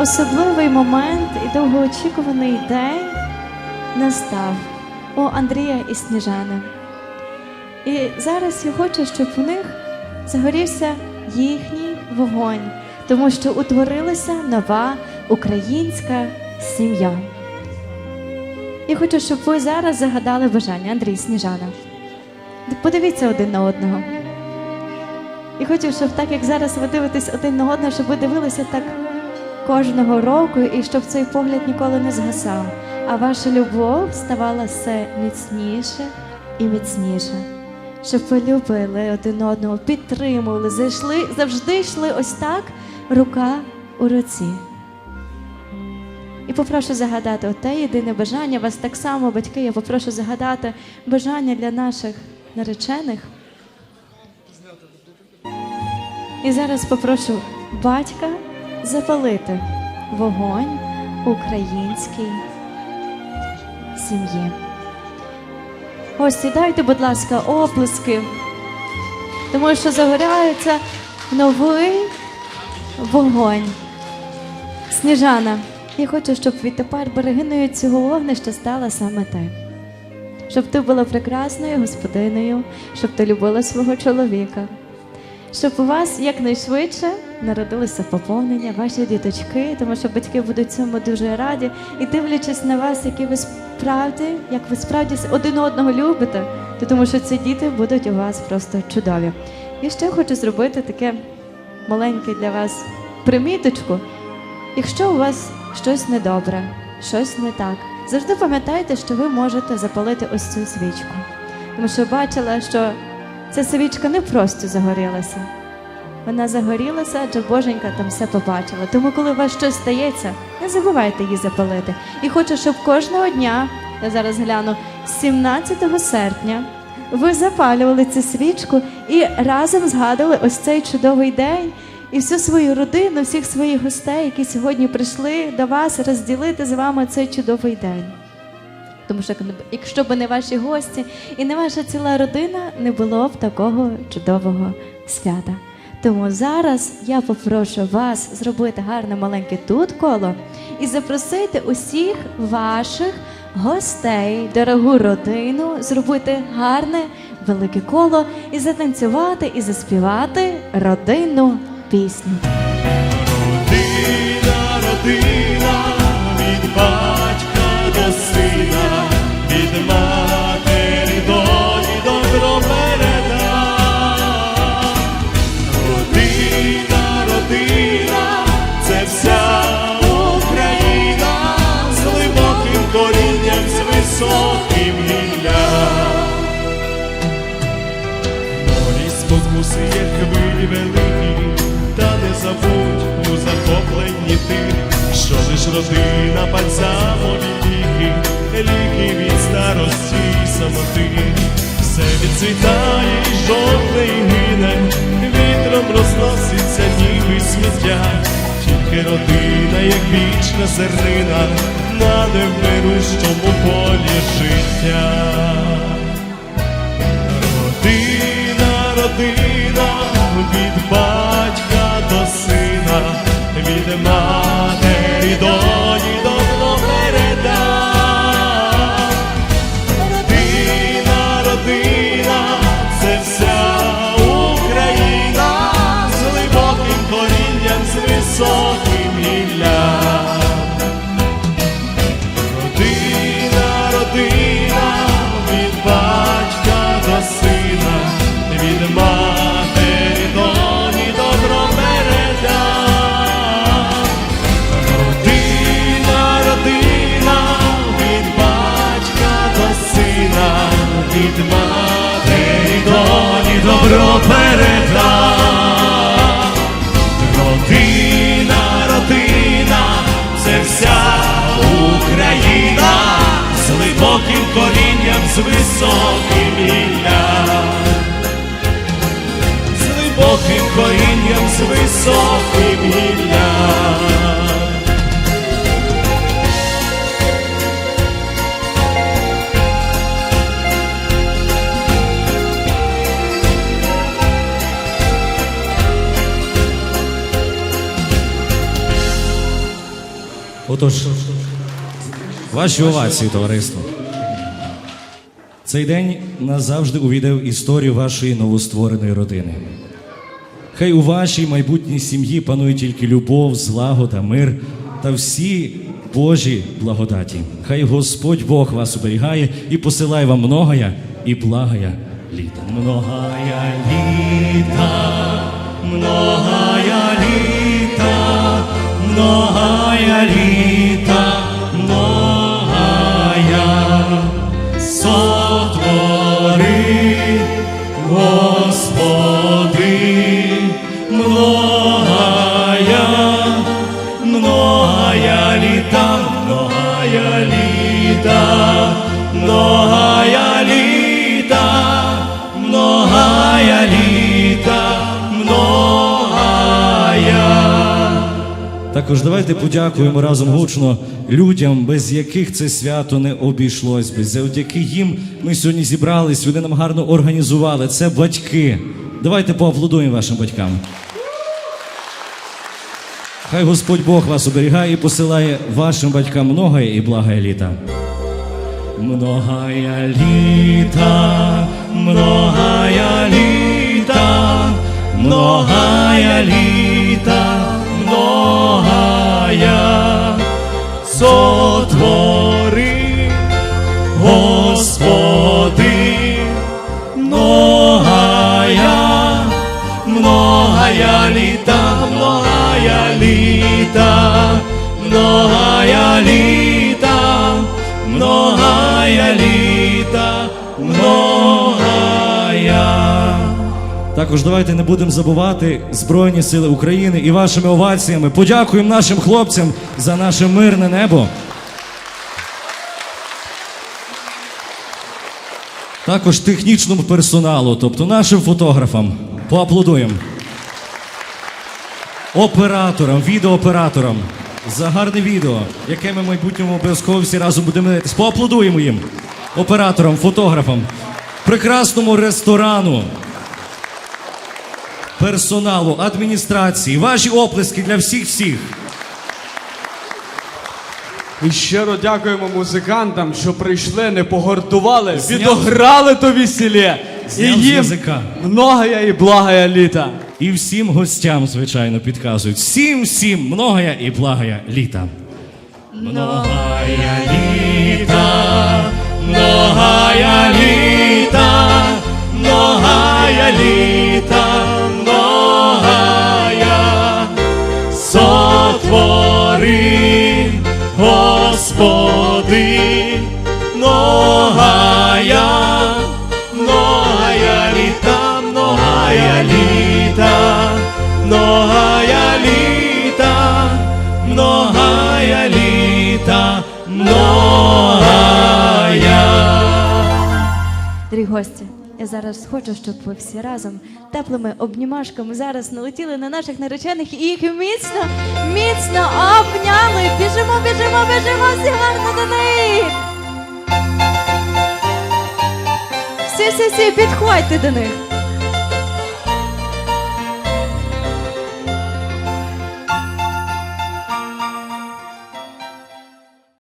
особливий момент і довгоочікуваний день настав у Андрія і Сніжани. І зараз я хочу, щоб у них загорівся їхній вогонь, тому що утворилася нова українська сім'я. Я хочу, щоб ви зараз загадали бажання Андрій Сніжана. Подивіться один на одного. І хочу, щоб так як зараз ви дивитесь один на одного, щоб ви дивилися так кожного року і щоб цей погляд ніколи не згасав, а ваша любов ставала все міцніше і міцніше. Щоб ви любили один одного, підтримували, зайшли, завжди йшли ось так, рука у руці. І попрошу загадати оте єдине бажання. Вас так само, батьки, я попрошу загадати бажання для наших наречених. І зараз попрошу батька запалити вогонь українській сім'ї. Ось і дайте, будь ласка, оплески, тому що загоряється новий вогонь. Сніжана, я хочу, щоб відтепер берегиною цього вогнища стала саме ти. Щоб ти була прекрасною господиною, щоб ти любила свого чоловіка, щоб у вас якнайшвидше народилося поповнення, ваші діточки, тому що батьки будуть цьому дуже раді. І дивлячись на вас, які ви справді, як ви справді один одного любите, то тому що ці діти будуть у вас просто чудові. І ще хочу зробити таке маленьке для вас приміточку. Якщо у вас щось недобре, щось не так, завжди пам'ятайте, що ви можете запалити ось цю свічку. Тому що бачила, що ця свічка не просто загорілася. Вона загорілася, адже Боженька там все побачила. Тому, коли у вас щось стається, не забувайте її запалити. І хочу, щоб кожного дня, я зараз гляну, 17 серпня, ви запалювали цю свічку і разом згадували ось цей чудовий день і всю свою родину, всіх своїх гостей, які сьогодні прийшли до вас розділити з вами цей чудовий день. Тому що якщо б не ваші гості і не ваша ціла родина, не було б такого чудового свята. Тому зараз я попрошу вас зробити гарне маленьке тут коло і запросити усіх ваших гостей, дорогу родину, зробити гарне велике коло і затанцювати і заспівати родинну пісню. Родина бальзамові ліки, ліки від старості й самоти, все відцвітає і жовте і гине, вітром розноситься ніби сміття, тільки родина, як вічна зернина, на невмирущому полі життя. Добро переда. Родина, родина, це вся Україна з глибоким корінням, з високим гіллям, з глибоким корінням, з високим гіллям. Отож, ваші овації, товариство. Цей день назавжди увійде в історію вашої новоствореної родини. Хай у вашій майбутній сім'ї панує тільки любов, злагода, мир та всі Божі благодаті. Хай Господь Бог вас оберігає і посилає вам многая і благая літа. Многая літа, многая літа, многая літа, многая сотвори, Господи, многая, многая літа, многая літа, многая Також давайте подякуємо разом гучно людям, без яких це свято не обійшлось би. Завдяки їм ми сьогодні зібрались, вони нам гарно організували. Це батьки. Давайте поаплодуємо вашим батькам. Хай Господь Бог вас оберігає і посилає вашим батькам многое і благое літа. Многая літа, многая літа, многая літа, многая літа, многая літа, многая літа, многая літа, многая. Також давайте не будемо забувати Збройні Сили України і вашими оваціями. Подякуємо нашим хлопцям за наше мирне небо. Також технічному персоналу, тобто нашим фотографам. Поаплодуємо. Операторам, відеооператорам за гарне відео, яке ми в майбутньому обов'язково всі разом будемо дивитися. Поаплодуємо їм. Операторам, фотографам, прекрасному ресторану, персоналу, адміністрації. Ваші оплески для всіх всіх. І щиро дякуємо музикантам, що прийшли, не погортували, Зняв- відограли то весілля. І Зняв з їм язика. і благая літа. І всім гостям, звичайно, підказують. Всім, всім, многоя і благая літа. Многая літа, многая літа, многая літа, многая сотвори, многая літа, многая. Дорогі гості, я зараз хочу, щоб ви всі разом теплими обнімашками зараз налетіли на наших наречених і їх міцно, міцно обняли. Біжимо, біжимо, біжимо, всі гарно до них. Всі, всі, всі, підходьте до них.